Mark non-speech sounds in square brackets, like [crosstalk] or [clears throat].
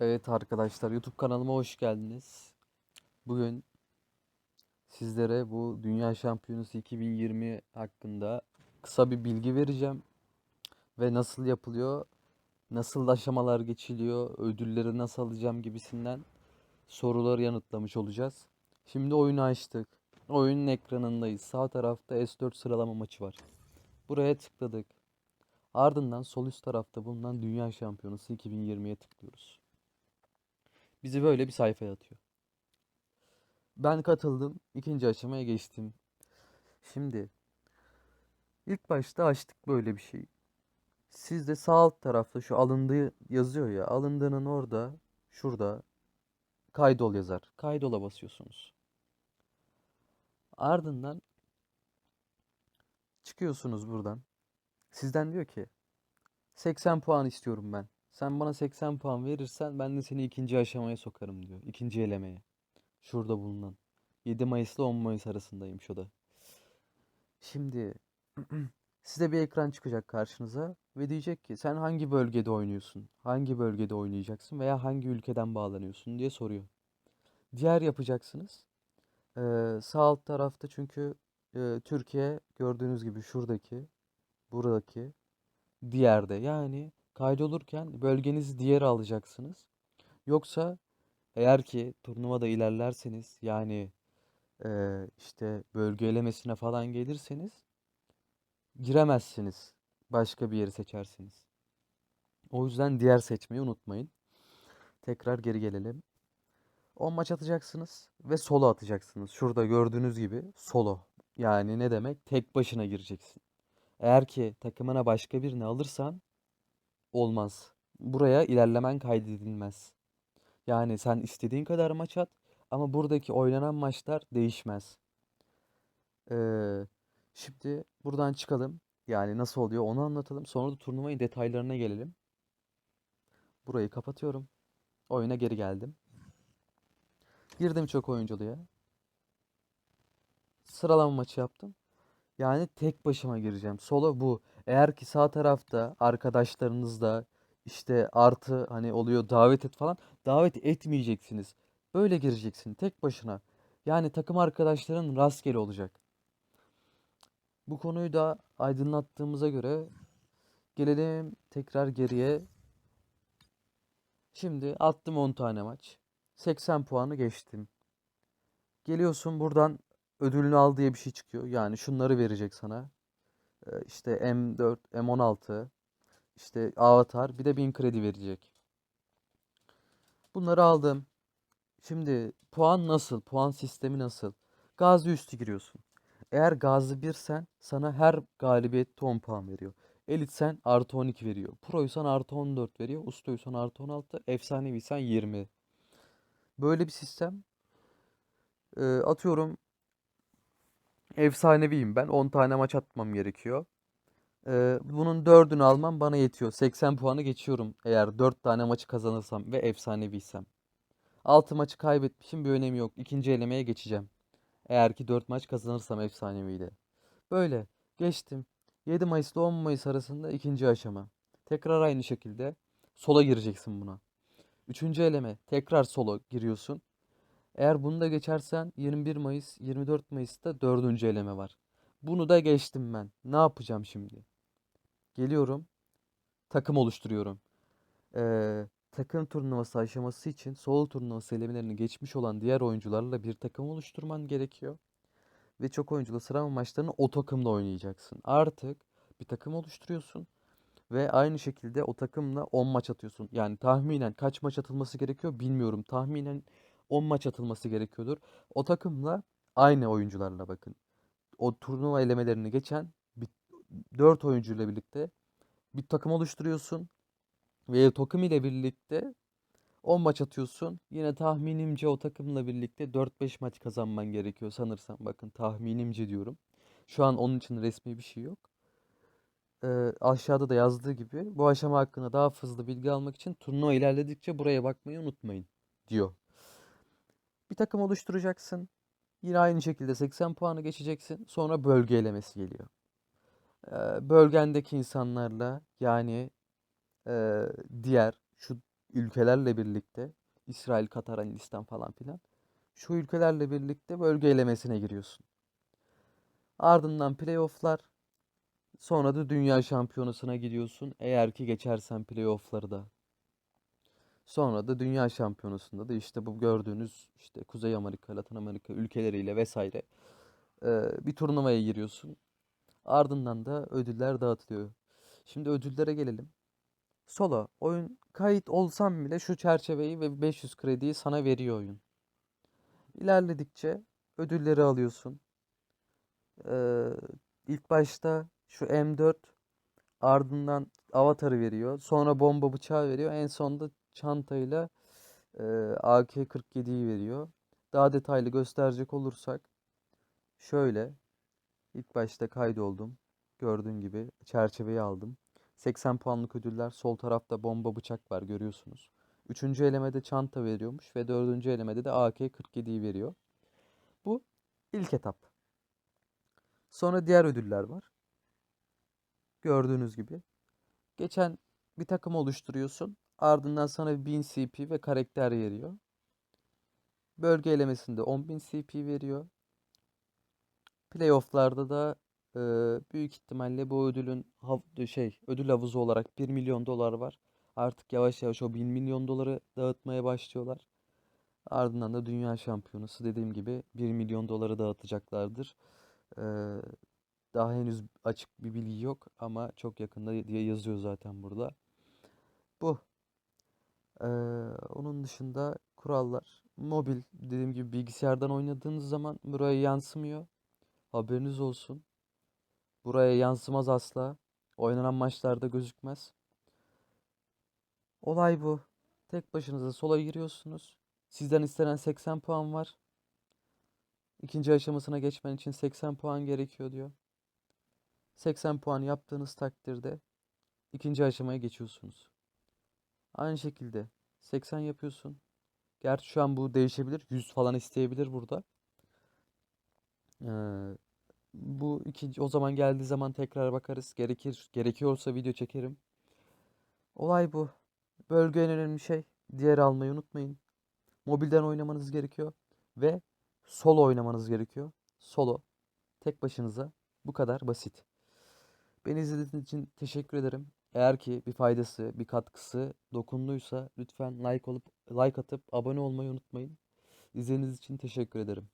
Evet arkadaşlar YouTube kanalıma hoş geldiniz. Bugün sizlere bu Dünya Şampiyonası 2020 hakkında kısa bir bilgi vereceğim. Ve nasıl yapılıyor, nasıl aşamalar geçiliyor, ödülleri nasıl alacağım gibisinden soruları yanıtlamış olacağız. Şimdi oyunu açtık. Oyunun ekranındayız. Sağ tarafta S4 sıralama maçı var. Buraya tıkladık. Ardından sol üst tarafta bulunan Dünya Şampiyonası 2020'ye tıklıyoruz. Bizi böyle bir sayfaya atıyor. Ben katıldım. ikinci aşamaya geçtim. Şimdi ilk başta açtık böyle bir şey. Siz de sağ alt tarafta şu alındığı yazıyor ya. Alındığının orada şurada kaydol yazar. Kaydola basıyorsunuz. Ardından çıkıyorsunuz buradan. Sizden diyor ki 80 puan istiyorum ben. Sen bana 80 puan verirsen ben de seni ikinci aşamaya sokarım diyor. İkinci elemeye. Şurada bulunan. 7 Mayıs ile 10 Mayıs arasındaymış o da. Şimdi [clears throat] size bir ekran çıkacak karşınıza ve diyecek ki sen hangi bölgede oynuyorsun? Hangi bölgede oynayacaksın veya hangi ülkeden bağlanıyorsun diye soruyor. Diğer yapacaksınız. Ee, sağ alt tarafta çünkü e, Türkiye gördüğünüz gibi şuradaki, buradaki, diğerde yani kaydolurken bölgenizi diğer alacaksınız. Yoksa eğer ki turnuvada ilerlerseniz yani eee, işte bölge elemesine falan gelirseniz giremezsiniz. Başka bir yeri seçersiniz. O yüzden diğer seçmeyi unutmayın. Tekrar geri gelelim. 10 maç atacaksınız ve solo atacaksınız. Şurada gördüğünüz gibi solo. Yani ne demek? Tek başına gireceksin. Eğer ki takımına başka birini alırsan olmaz. Buraya ilerlemen kaydedilmez. Yani sen istediğin kadar maç at ama buradaki oynanan maçlar değişmez. Ee, şimdi buradan çıkalım. Yani nasıl oluyor onu anlatalım. Sonra da turnuvayın detaylarına gelelim. Burayı kapatıyorum. Oyuna geri geldim. Girdim çok oyunculuğa. Sıralama maçı yaptım. Yani tek başıma gireceğim. Solo bu. Eğer ki sağ tarafta arkadaşlarınızla işte artı hani oluyor davet et falan davet etmeyeceksiniz. Böyle gireceksin tek başına. Yani takım arkadaşların rastgele olacak. Bu konuyu da aydınlattığımıza göre gelelim tekrar geriye. Şimdi attım 10 tane maç. 80 puanı geçtim. Geliyorsun buradan ödülünü al diye bir şey çıkıyor. Yani şunları verecek sana. Ee, işte M4, M16, işte Avatar, bir de 1000 kredi verecek. Bunları aldım. Şimdi puan nasıl? Puan sistemi nasıl? Gazi üstü giriyorsun. Eğer Gazi 1 sen sana her galibiyette 10 puan veriyor. Elitsen artı 12 veriyor. Proysan artı 14 veriyor. Ustaysan artı 16. Efsaneviysen 20. Böyle bir sistem. Ee, atıyorum efsaneviyim ben. 10 tane maç atmam gerekiyor. Ee, bunun 4'ünü almam bana yetiyor. 80 puanı geçiyorum eğer 4 tane maçı kazanırsam ve efsaneviysem. 6 maçı kaybetmişim bir önemi yok. İkinci elemeye geçeceğim. Eğer ki 4 maç kazanırsam efsaneviyle. Böyle geçtim. 7 Mayıs ile 10 Mayıs arasında ikinci aşama. Tekrar aynı şekilde sola gireceksin buna. Üçüncü eleme tekrar solo giriyorsun. Eğer bunu da geçersen 21 Mayıs, 24 Mayıs'ta dördüncü eleme var. Bunu da geçtim ben. Ne yapacağım şimdi? Geliyorum. Takım oluşturuyorum. Ee, takım turnuvası aşaması için solo turnuvası elemelerini geçmiş olan diğer oyuncularla bir takım oluşturman gerekiyor. Ve çok oyunculu sıralama maçlarını o takımla oynayacaksın. Artık bir takım oluşturuyorsun. Ve aynı şekilde o takımla 10 maç atıyorsun. Yani tahminen kaç maç atılması gerekiyor bilmiyorum. Tahminen 10 maç atılması gerekiyordur. O takımla aynı oyuncularla bakın. O turnuva elemelerini geçen 4 oyuncuyla birlikte bir takım oluşturuyorsun. Ve takım ile birlikte 10 maç atıyorsun. Yine tahminimce o takımla birlikte 4-5 maç kazanman gerekiyor sanırsam. Bakın tahminimce diyorum. Şu an onun için resmi bir şey yok. Ee, aşağıda da yazdığı gibi bu aşama hakkında daha fazla bilgi almak için turnuva ilerledikçe buraya bakmayı unutmayın diyor. Bir takım oluşturacaksın. Yine aynı şekilde 80 puanı geçeceksin. Sonra bölge elemesi geliyor. Ee, bölgendeki insanlarla yani e, diğer şu ülkelerle birlikte İsrail, Katar, Hindistan falan filan şu ülkelerle birlikte bölge elemesine giriyorsun. Ardından playoff'lar sonra da dünya şampiyonasına gidiyorsun eğer ki geçersen playoff'ları da. Sonra da dünya şampiyonasında da işte bu gördüğünüz işte Kuzey Amerika, Latin Amerika ülkeleriyle vesaire bir turnuvaya giriyorsun. Ardından da ödüller dağıtılıyor. Şimdi ödüllere gelelim. Solo oyun kayıt olsam bile şu çerçeveyi ve 500 krediyi sana veriyor oyun. İlerledikçe ödülleri alıyorsun. Ee, ilk başta şu M4 ardından avatarı veriyor. Sonra bomba bıçağı veriyor. En sonunda çantayla e, AK-47'yi veriyor. Daha detaylı gösterecek olursak şöyle ilk başta kaydoldum. Gördüğün gibi çerçeveyi aldım. 80 puanlık ödüller. Sol tarafta bomba bıçak var görüyorsunuz. Üçüncü elemede çanta veriyormuş ve dördüncü elemede de AK-47'yi veriyor. Bu ilk etap. Sonra diğer ödüller var. Gördüğünüz gibi. Geçen bir takım oluşturuyorsun. Ardından sana 1000 CP ve karakter veriyor. Bölge elemesinde 10.000 CP veriyor. Playoff'larda da e, büyük ihtimalle bu ödülün şey ödül havuzu olarak 1 milyon dolar var. Artık yavaş yavaş o 1 milyon doları dağıtmaya başlıyorlar. Ardından da dünya şampiyonası dediğim gibi 1 milyon doları dağıtacaklardır. Ee, daha henüz açık bir bilgi yok ama çok yakında diye yazıyor zaten burada. Bu. Ee, onun dışında kurallar. Mobil dediğim gibi bilgisayardan oynadığınız zaman buraya yansımıyor. Haberiniz olsun. Buraya yansımaz asla. Oynanan maçlarda gözükmez. Olay bu. Tek başınıza sola giriyorsunuz. Sizden istenen 80 puan var. İkinci aşamasına geçmen için 80 puan gerekiyor diyor. 80 puan yaptığınız takdirde ikinci aşamaya geçiyorsunuz. Aynı şekilde 80 yapıyorsun. Gerçi şu an bu değişebilir. 100 falan isteyebilir burada. Ee, bu ikinci o zaman geldiği zaman tekrar bakarız. Gerekir gerekiyorsa video çekerim. Olay bu. Bölge en önemli şey. Diğer almayı unutmayın. Mobilden oynamanız gerekiyor ve solo oynamanız gerekiyor. Solo tek başınıza bu kadar basit. Beni izlediğiniz için teşekkür ederim. Eğer ki bir faydası, bir katkısı dokunduysa lütfen like olup like atıp abone olmayı unutmayın. İzlediğiniz için teşekkür ederim.